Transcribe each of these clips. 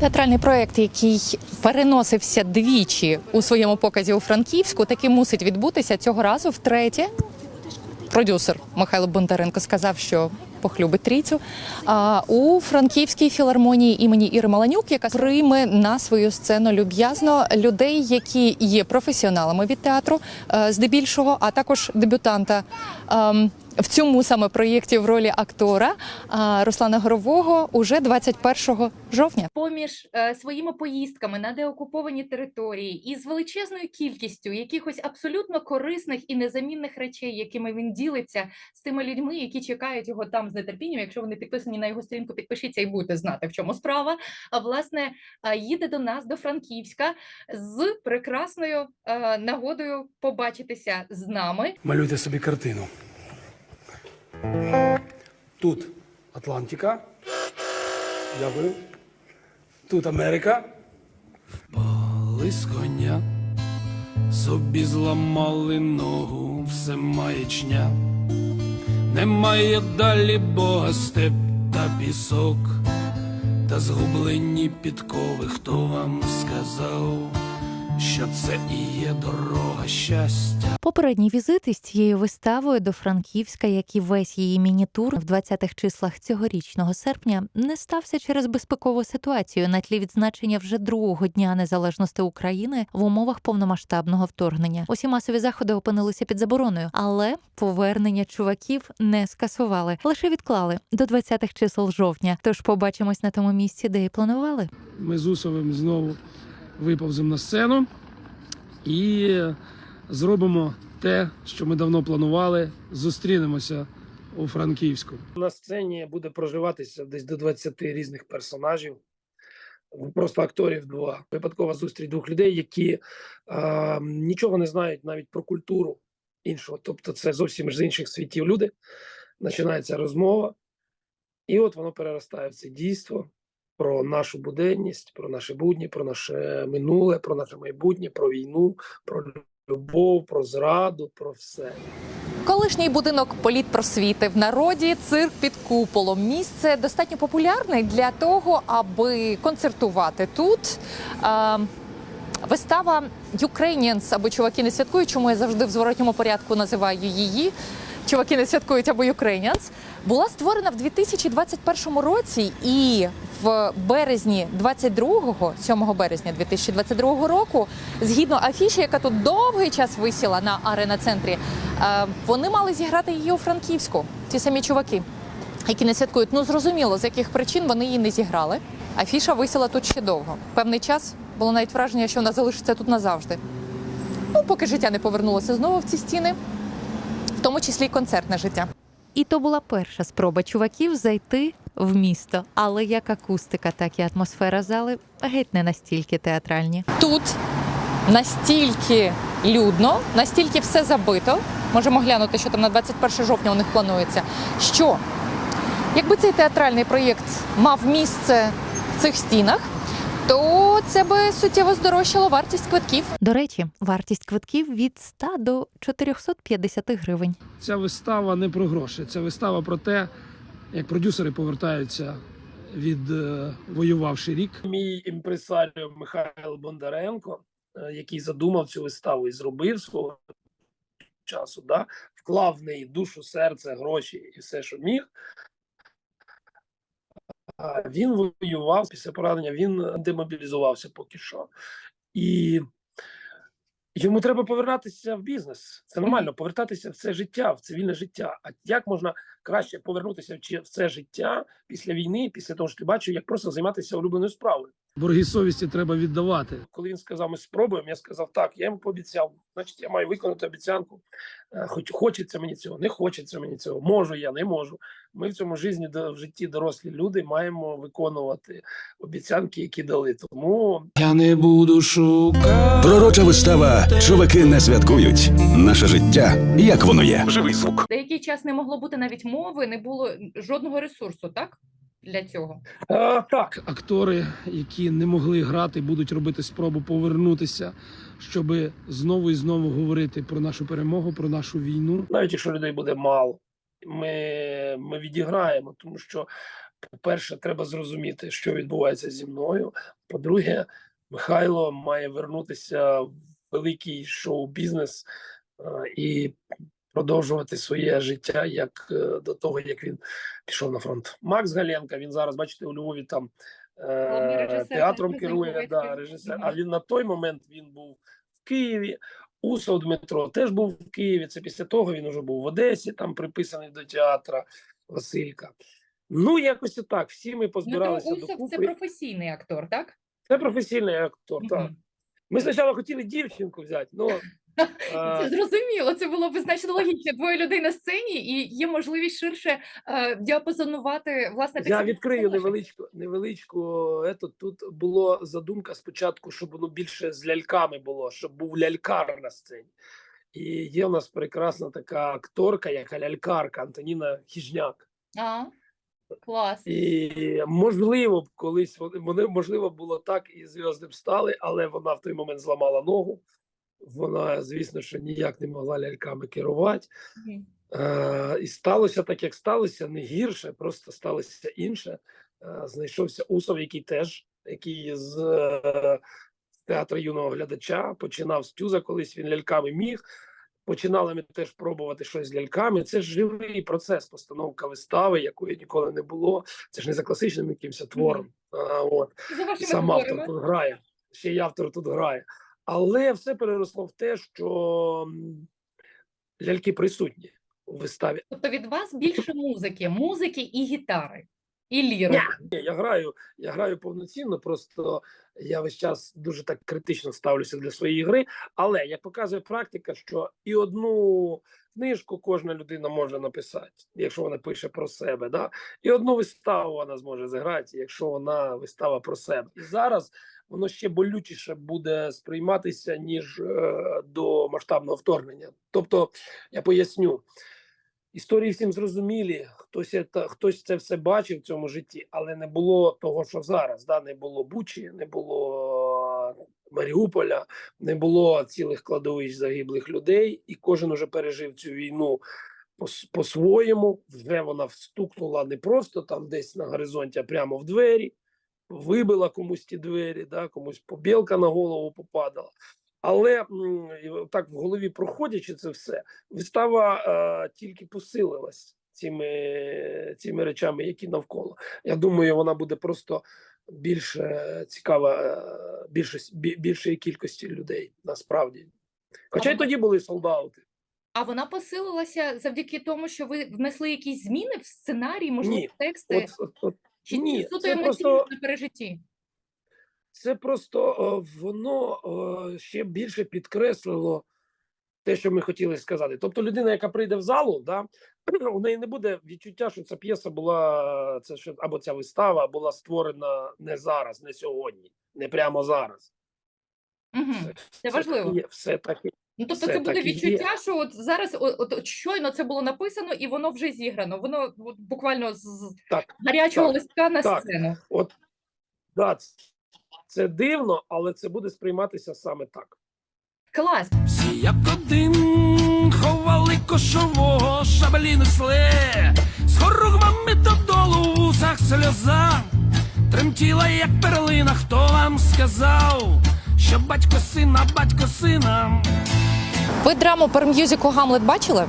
Театральний проект, який переносився двічі у своєму показі у Франківську, таки мусить відбутися цього разу втретє. Продюсер Михайло Бондаренко сказав, що похлюбить трійцю. А у Франківській філармонії імені Іри Маланюк, яка прийме на свою сцену люб'язно людей, які є професіоналами від театру, е, здебільшого, а також дебютанта. В цьому саме проєкті в ролі актора Руслана Горового уже 21 жовтня. Поміж е, своїми поїздками на деокуповані території і з величезною кількістю якихось абсолютно корисних і незамінних речей, якими він ділиться з тими людьми, які чекають його там з нетерпінням. Якщо вони підписані на його сторінку, підпишіться і будете знати, в чому справа. А власне їде до нас до Франківська з прекрасною е, нагодою побачитися з нами. Малюйте собі картину. Тут Атлантика. Дякую. Тут Америка. Пали коня, собі зламали ногу, все маячня. Немає далі Бога степ та пісок, та згублені підкови, хто вам сказав, що це і є дорога щастя. Попередній візит із цією виставою до Франківська, як і весь її мінітур в 20-х числах цьогорічного серпня, не стався через безпекову ситуацію на тлі відзначення вже другого дня незалежності України в умовах повномасштабного вторгнення. Усі масові заходи опинилися під забороною, але повернення чуваків не скасували, лише відклали до 20-х чисел жовтня. Тож побачимось на тому місці, де і планували. Ми з Усовим знову виповземо на сцену і зробимо те, що ми давно планували. Зустрінемося у Франківську. На сцені буде проживатися десь до 20 різних персонажів. Просто акторів два. Випадкова зустріч двох людей, які е, нічого не знають навіть про культуру іншого. Тобто, це зовсім з інших світів люди. Починається розмова, і от воно переростає в це дійство про нашу буденність, про наші будні, про наше минуле, про наше майбутнє, про війну, про любов, про зраду, про все. Колишній будинок політпросвіти в народі цирк під куполом. Місце достатньо популярне для того, аби концертувати тут. Е, Вистава Ukrainians або чуваки не святкують, чому я завжди в зворотньому порядку називаю її. Чуваки не святкують або Ukrainians, була створена в 2021 році і в березні 22-го, 7 березня 2022 року, згідно афіші, яка тут довгий час висіла на арена центрі, е, вони мали зіграти її у Франківську. Ті самі чуваки, які не святкують. Ну зрозуміло, з яких причин вони її не зіграли. Афіша висіла тут ще довго. Певний час було навіть враження, що вона залишиться тут назавжди. Ну, поки життя не повернулося знову в ці стіни, в тому числі й концертне життя. І то була перша спроба чуваків зайти в місто. Але як акустика, так і атмосфера зали геть не настільки театральні. Тут настільки людно, настільки все забито. Можемо глянути, що там на 21 жовтня у них планується. Що якби цей театральний проєкт мав місце в цих стінах, це би суттєво здорожчало вартість квитків. До речі, вартість квитків від 100 до 450 гривень. Ця вистава не про гроші, це вистава про те, як продюсери повертаються від е, воювавши рік. Мій імпресаріо Михайло Бондаренко, е, який задумав цю виставу і зробив свого часу, да, вклав в неї душу, серце, гроші і все, що міг. Він воював після поранення, він демобілізувався поки що. І йому треба повертатися в бізнес. Це нормально, повертатися в це життя, в цивільне життя. А як можна краще повернутися в це життя після війни, після того, що ти бачив, як просто займатися улюбленою справою? Борги совісті треба віддавати. Коли він сказав, ми спробуємо, я сказав, так, я йому пообіцяв, значить, я маю виконати обіцянку. Е, Хоч хочеться мені цього, не хочеться мені цього. Можу я, не можу. Ми в цьому житті, в житті дорослі люди маємо виконувати обіцянки, які дали. Тому я не буду шукати. Пророча вистава Чуваки не святкують. Наше життя як воно є. Живий звук. Деякий час не могло бути навіть мови, не було жодного ресурсу, так? Для цього. А, так, актори, які не могли грати, будуть робити спробу повернутися, щоб знову і знову говорити про нашу перемогу, про нашу війну. Навіть якщо людей буде мало, ми, ми відіграємо, тому що по-перше, треба зрозуміти, що відбувається зі мною. По-друге, Михайло має вернутися в великий шоу-бізнес е, і продовжувати своє життя як е, до того, як він пішов на фронт. Макс Галенка, він зараз, бачите, у Львові там е, театром керує, да, режисер. А він на той момент він був в Києві. Усов Дмитро теж був в Києві. Це після того він вже був в Одесі, там приписаний до театра Василька. Ну, якось і так. Всі ми позбиралися Усов докупи. це професійний актор, так? Це професійний актор. Так. Ми спочатку хотіли дівчинку взяти, ну Це зрозуміло, це було б значно логічно. Двоє людей на сцені, і є можливість ширше е, діапазонувати власне я відкрию невеличку, невеличку. Ето, тут було задумка спочатку, щоб воно більше з ляльками було, щоб був лялькар на сцені. І є у нас прекрасна така акторка, яка лялькарка Антоніна Хіжняк. А, клас. І можливо, б колись вони вони- можливо було так і зв'язки стали, але вона в той момент зламала ногу. Вона, звісно, що ніяк не могла ляльками керувати. Е, і сталося так, як сталося, не гірше, просто сталося інше. Е, знайшовся Усов, який теж, який з, е, театру юного глядача починав з тюза, колись він ляльками міг. Починали ми теж пробувати щось з ляльками. Це ж живий процес, постановка вистави, якої ніколи не було. Це ж не за класичним якимось твором. А, от. І сам автор тут грає, ще й автор тут грає. Але все переросло в те, що ляльки присутні у виставі. Тобто від вас більше музики, музики і гітари, і ліри. Ні, я граю, я граю повноцінно, просто я весь час дуже так критично ставлюся для своєї гри. Але як показує практика, що і одну книжку кожна людина може написати, якщо вона пише про себе, да? і одну виставу вона зможе зіграти, якщо вона вистава про себе. І зараз воно ще болючіше буде сприйматися ніж е, до масштабного вторгнення. Тобто, я поясню. Історії всім зрозумілі, хтось це, хтось це все бачив в цьому житті, але не було того, що зараз. Да? Не було Бучі, не було Маріуполя, не було цілих кладовищ загиблих людей, і кожен уже пережив цю війну по- по-своєму. Вже вона встукнула не просто там десь на горизонті, а прямо в двері, вибила комусь ті двері, да? комусь побілка на голову попадала. Але так в голові проходячи це все, вистава е, тільки посилилась цими, цими речами, які навколо. Я думаю, вона буде просто більше цікава е, більше, більшої кількості людей насправді. Хоча й тоді були солдати. А вона посилилася завдяки тому, що ви внесли якісь зміни в сценарій, можливо, Ні, в тексти, От, от, от, чи, ні, суто це просто- на пережитті? це просто воно ще більше підкреслило те, що ми хотіли сказати. Тобто, людина, яка прийде в залу, да, у неї не буде відчуття, що ця п'єса була це що або ця вистава була створена не зараз, не сьогодні, не прямо зараз. Угу. Це так важливо. все так Ну, тобто Все це буде відчуття, що от зараз от, от, щойно це було написано і воно вже зіграно. Воно от, буквально з з так. гарячого Так, листка на так. сцену. От да, це дивно, але це буде сприйматися саме так. Клас. Всі як один ховали кошового шаблі несли, з хоругвами додолу в усах сльоза, тремтіла, як перлина, хто вам сказав, що батько сина, батько сина. Ви драму перм'юзику Гамлет бачили?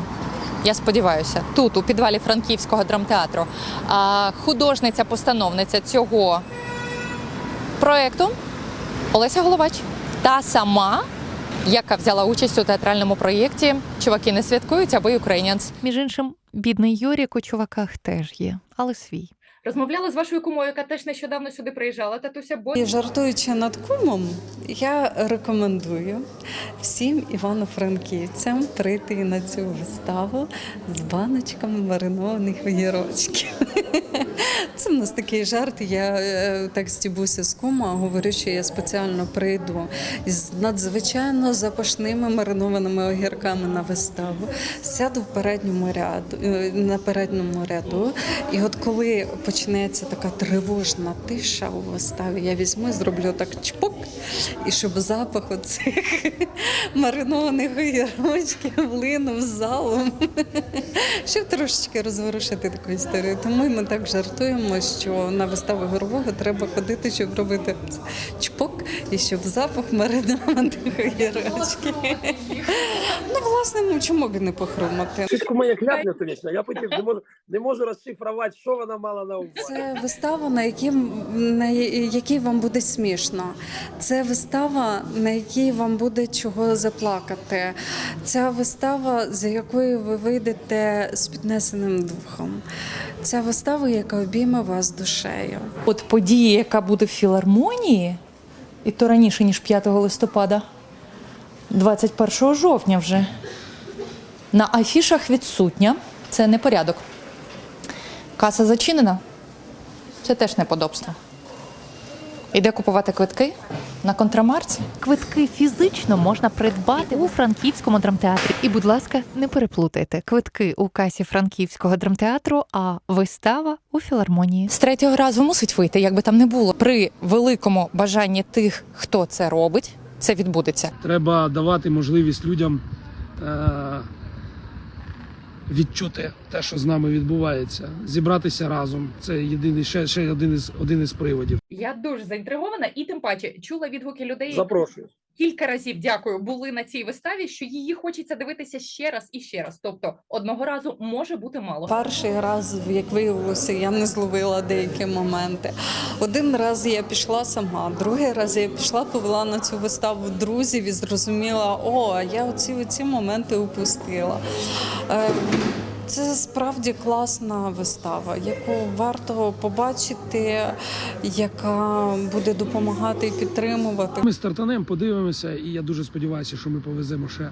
Я сподіваюся, тут, у підвалі Франківського драмтеатру. А, художниця-постановниця цього проєкту Олеся Головач. Та сама, яка взяла участь у театральному проєкті Чуваки не святкують, аби Українянс. Між іншим, бідний Юрік у чуваках теж є, але свій. Розмовляла з вашою кумою, яка теж нещодавно сюди приїжджала. Татуся Бо І жартуючи над кумом, я рекомендую всім івано-франківцям прийти на цю виставу з баночками маринованих огірочків. Це в нас такий жарт. Я е, так стібуся з кума, говорю, що я спеціально прийду з надзвичайно запашними маринованими огірками на виставу. Сяду в передньому ряду е, на передньому ряду. І от коли почнеться така тривожна тиша у виставі, я візьму і зроблю так чпок, і щоб запах оцих маринованих огірочків влинув залом, щоб трошечки розворушити таку історію. Тому ми так жартуємо, що на виставу горового треба ходити, щоб робити чпок і щоб запах маринованих огірочків. Ну, власне, ну, чому б не похрумати? Щось моя кляпне то вічно. Я потім не можу, не можу розшифрувати, що вона мала на увазі. Це вистава, на якій, на якій вам буде смішно. Це вистава, на якій вам буде чого заплакати. Ця вистава, за якою ви вийдете з піднесеним духом. Ця вистава, яка обійме вас душею. От подія, яка буде в філармонії, і то раніше, ніж 5 листопада, 21 жовтня вже. На афішах відсутня. Це непорядок. Каса зачинена. Це теж неподобство. Іде купувати квитки на контрамарці. Квитки фізично можна придбати у франківському драмтеатрі. І, будь ласка, не переплутайте квитки у касі франківського драмтеатру, а вистава у філармонії. З третього разу мусить вийти, як би там не було. При великому бажанні тих, хто це робить, це відбудеться. Треба давати можливість людям е- відчути те, що з нами відбувається, зібратися разом. Це єдиний ще, ще один із один із приводів. Я дуже заінтригована і тим паче чула відгуки людей. Запрошую. Кілька разів дякую були на цій виставі, що її хочеться дивитися ще раз і ще раз. Тобто одного разу може бути мало. Перший раз, як виявилося, я не зловила деякі моменти. Один раз я пішла сама, другий раз я пішла, повела на цю виставу друзів і зрозуміла, о, я оці, оці моменти упустила. Це справді класна вистава, яку варто побачити, яка буде допомагати і підтримувати. Ми стартанемо, подивимося, і я дуже сподіваюся, що ми повеземо ще е,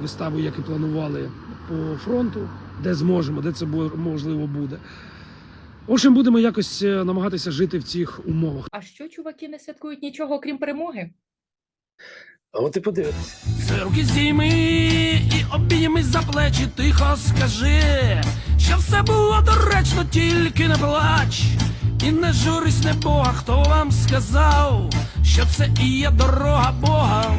виставу, як і планували по фронту, де зможемо, де це можливо буде. В общем, будемо якось е, намагатися жити в цих умовах. А що чуваки не святкують нічого окрім перемоги? А от і подивитися. Руки зійми і обійми за плечі, тихо скажи, що все було доречно, тільки не плач. І не журись, не Бога, хто вам сказав, що це і є дорога Бога.